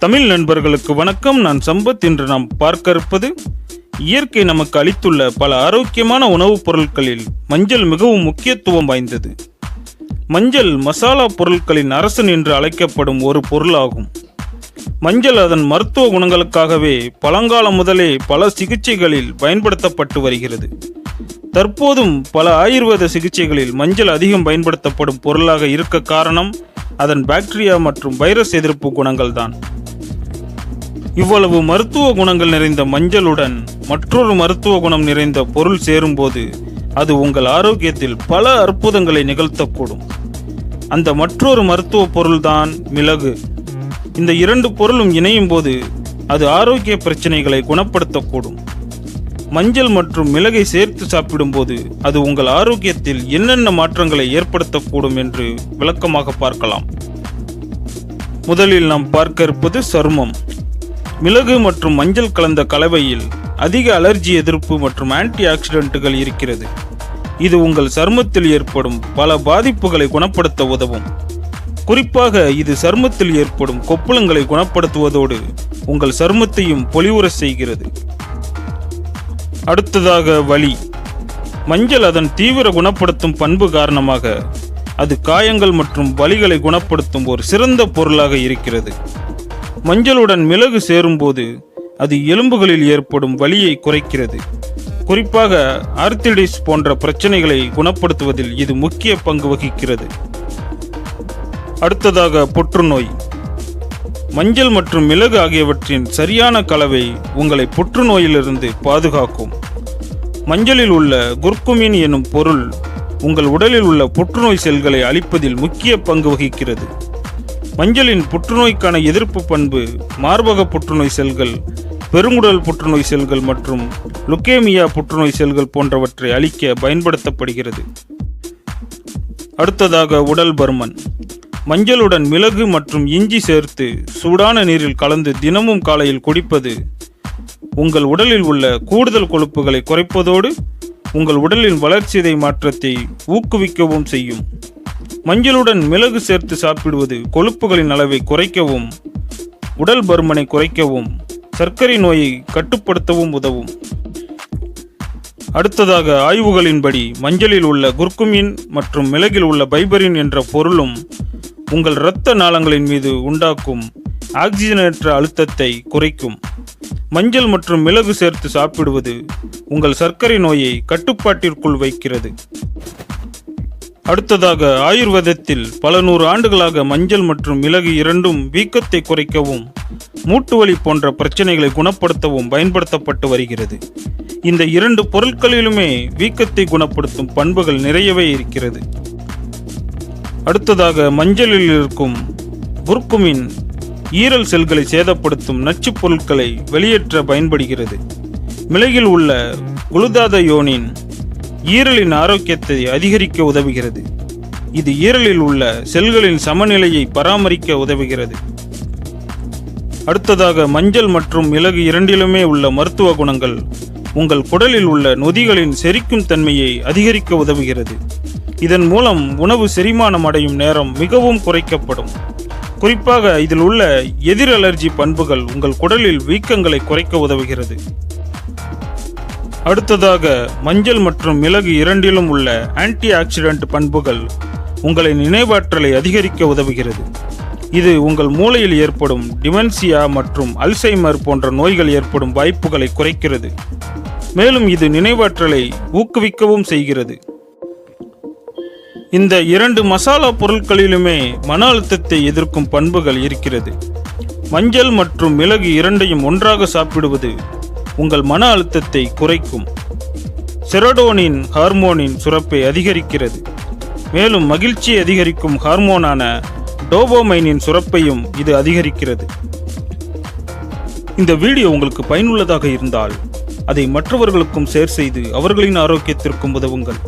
தமிழ் நண்பர்களுக்கு வணக்கம். நான் சம்பத். இன்று நாம் பார்க்க இருப்பது இயற்கை நமக்கு அளித்துள்ள பல ஆரோக்கியமான உணவுப் பொருட்களில் மஞ்சள் மிகவும் முக்கியத்துவம் வாய்ந்தது. மஞ்சள் மசாலா பொருட்களின் அரசன் என்று அழைக்கப்படும் ஒரு பொருளாகும். மஞ்சள் அதன் மருத்துவ குணங்களுக்காகவே பழங்காலம் முதலே பல சிகிச்சைகளில் பயன்படுத்தப்பட்டு வருகிறது. தற்போதும் பல ஆயுர்வேத சிகிச்சைகளில் மஞ்சள் அதிகம் பயன்படுத்தப்படும் பொருளாக இருக்க காரணம் அதன் பாக்டீரியா மற்றும் வைரஸ் எதிர்ப்பு குணங்கள் தான் இவ்வளவு மருத்துவ குணங்கள் நிறைந்த மஞ்சளுடன் மற்றொரு மருத்துவ குணம் நிறைந்த பொருள் சேரும்போது அது உங்கள் ஆரோக்கியத்தில் பல அற்புதங்களை நிகழ்த்தக்கூடும். அந்த மற்றொரு மருத்துவ பொருள்தான் மிளகு. இந்த இரண்டு பொருளும் இணையும் போது அது ஆரோக்கிய பிரச்சனைகளை குணப்படுத்தக்கூடும். மஞ்சள் மற்றும் மிளகை சேர்த்து சாப்பிடும்போது அது உங்கள் ஆரோக்கியத்தில் என்னென்ன மாற்றங்களை ஏற்படுத்தக்கூடும் என்று விளக்கமாக பார்க்கலாம். முதலில் நாம் பார்க்க இருப்பது சருமம். மிளகு மற்றும் மஞ்சள் கலந்த கலவையில் அதிக அலர்ஜி எதிர்ப்பு மற்றும் ஆன்டி ஆக்சிடென்ட்டுகள் இருக்கிறது. இது உங்கள் சருமத்தில் ஏற்படும் பல பாதிப்புகளை குணப்படுத்த உதவும். குறிப்பாக இது சருமத்தில் ஏற்படும் கொப்புளங்களை குணப்படுத்துவதோடு உங்கள் சருமத்தையும் பொலிவுற செய்கிறது. அடுத்ததாக வலி. மஞ்சள் அதன் தீவிர குணப்படுத்தும் பண்பு காரணமாக அது காயங்கள் மற்றும் வலிகளை குணப்படுத்தும் ஒரு சிறந்த பொருளாக இருக்கிறது. மஞ்சளுடன் மிளகு சேரும்போது அது எலும்புகளில் ஏற்படும் வலியை குறைக்கிறது. குறிப்பாக ஆர்த்திடிஸ் போன்ற பிரச்சனைகளை குணப்படுத்துவதில் இது முக்கிய பங்கு வகிக்கிறது. அடுத்ததாக புற்றுநோய். மஞ்சள் மற்றும் மிளகு ஆகியவற்றின் சரியான கலவை உங்களை புற்றுநோயிலிருந்து பாதுகாக்கும். மஞ்சளில் உள்ள குர்குமின் எனும் பொருள் உங்கள் உடலில் உள்ள புற்றுநோய் செல்களை அழிப்பதில் முக்கிய பங்கு வகிக்கிறது. மஞ்சளின் புற்றுநோய்க்கான எதிர்ப்பு பண்பு மார்பக புற்றுநோய் செல்கள் பெருங்குடல் புற்றுநோய் செல்கள் மற்றும் லுக்கேமியா புற்றுநோய் செல்கள் போன்றவற்றை அழிக்க பயன்படுத்தப்படுகிறது. அடுத்ததாக உடல் பருமன். மஞ்சளுடன் மிளகு மற்றும் இஞ்சி சேர்த்து சூடான நீரில் கலந்து தினமும் காலையில் குடிப்பது உங்கள் உடலில் உள்ள கூடுதல் கொழுப்புகளை குறைப்பதோடு உங்கள் உடலின் வளர்ச்சிதை மாற்றத்தை ஊக்குவிக்கவும் செய்யும். மஞ்சளுடன் மிளகு சேர்த்து சாப்பிடுவது கொழுப்புகளின் அளவை குறைக்கவும் உடல் பருமனை குறைக்கவும் சர்க்கரை நோயை கட்டுப்படுத்தவும் உதவும். அடுத்ததாக ஆய்வுகளின்படி மஞ்சளில் உள்ள குர்குமின் மற்றும் மிளகில் உள்ள பைபரின் என்ற பொருளும் உங்கள் இரத்த நாளங்களின் மீது உண்டாக்கும் ஆக்சிஜனேற்ற அழுத்தத்தை குறைக்கும். மஞ்சள் மற்றும் மிளகு சேர்த்து சாப்பிடுவது உங்கள் சர்க்கரை நோயை கட்டுப்பாட்டிற்குள் வைக்கிறது. அடுத்ததாக ஆயுர்வேதத்தில் பல நூறு ஆண்டுகளாக மஞ்சள் மற்றும் மிளகு இரண்டும் வீக்கத்தை குறைக்கவும் மூட்டு வலி போன்ற பிரச்சனைகளை குணப்படுத்தவும் பயன்படுத்தப்பட்டு வருகிறது. இந்த இரண்டு பொருட்களிலுமே வீக்கத்தை குணப்படுத்தும் பண்புகள் நிறையவே இருக்கிறது. அடுத்ததாக மஞ்சளில் இருக்கும் புர்குமின் ஈரல் செல்களை சேதப்படுத்தும் நச்சுப் பொருட்களை வெளியேற்ற பயன்படுகிறது. மிளகில் உள்ள குளுதாதயோனின் ஈரலின் ஆரோக்கியத்தை அதிகரிக்க உதவுகிறது. இது ஈரலில் உள்ள செல்களின் சமநிலையை பராமரிக்க உதவுகிறது. அடுத்ததாக மஞ்சள் மற்றும் மிளகு இரண்டிலுமே உள்ள மருத்துவ குணங்கள் உங்கள் குடலில் உள்ள நொதிகளின் செரிக்கும் தன்மையை அதிகரிக்க உதவுகிறது. இதன் மூலம் உணவு செரிமானம் அடையும் நேரம் மிகவும் குறைக்கப்படும். குறிப்பாக இதில் உள்ள எதிர் அலர்ஜி பண்புகள் உங்கள் குடலில் வீக்கங்களை குறைக்க உதவுகிறது. அடுத்ததாக மஞ்சள் மற்றும் மிளகு இரண்டிலும் உள்ள ஆன்டி ஆக்சிடென்ட் பண்புகள் உங்களின் நினைவாற்றலை அதிகரிக்க உதவுகிறது. இது உங்கள் மூளையில் ஏற்படும் டிமென்சியா மற்றும் அல்சைமர் போன்ற நோய்கள் ஏற்படும் வாய்ப்புகளை குறைக்கிறது. மேலும் இது நினைவாற்றலை ஊக்குவிக்கவும் செய்கிறது. இந்த இரண்டு மசாலா பொருட்களிலுமே மன அழுத்தத்தை எதிர்க்கும் பண்புகள் இருக்கிறது. மஞ்சள் மற்றும் மிளகு இரண்டையும் ஒன்றாக சாப்பிடுவது உங்கள் மன அழுத்தத்தை குறைக்கும். செரடோனின் ஹார்மோனின் சுரப்பை அதிகரிக்கிறது. மேலும் மகிழ்ச்சி அதிகரிக்கும் ஹார்மோனான டோபோமைனின் சுரப்பையும் இது அதிகரிக்கிறது. இந்த வீடியோ உங்களுக்கு பயனுள்ளதாக இருந்தால் அதை மற்றவர்களுக்கும் ஷேர் செய்து அவர்களின் ஆரோக்கியத்திற்கும் உதவுங்கள்.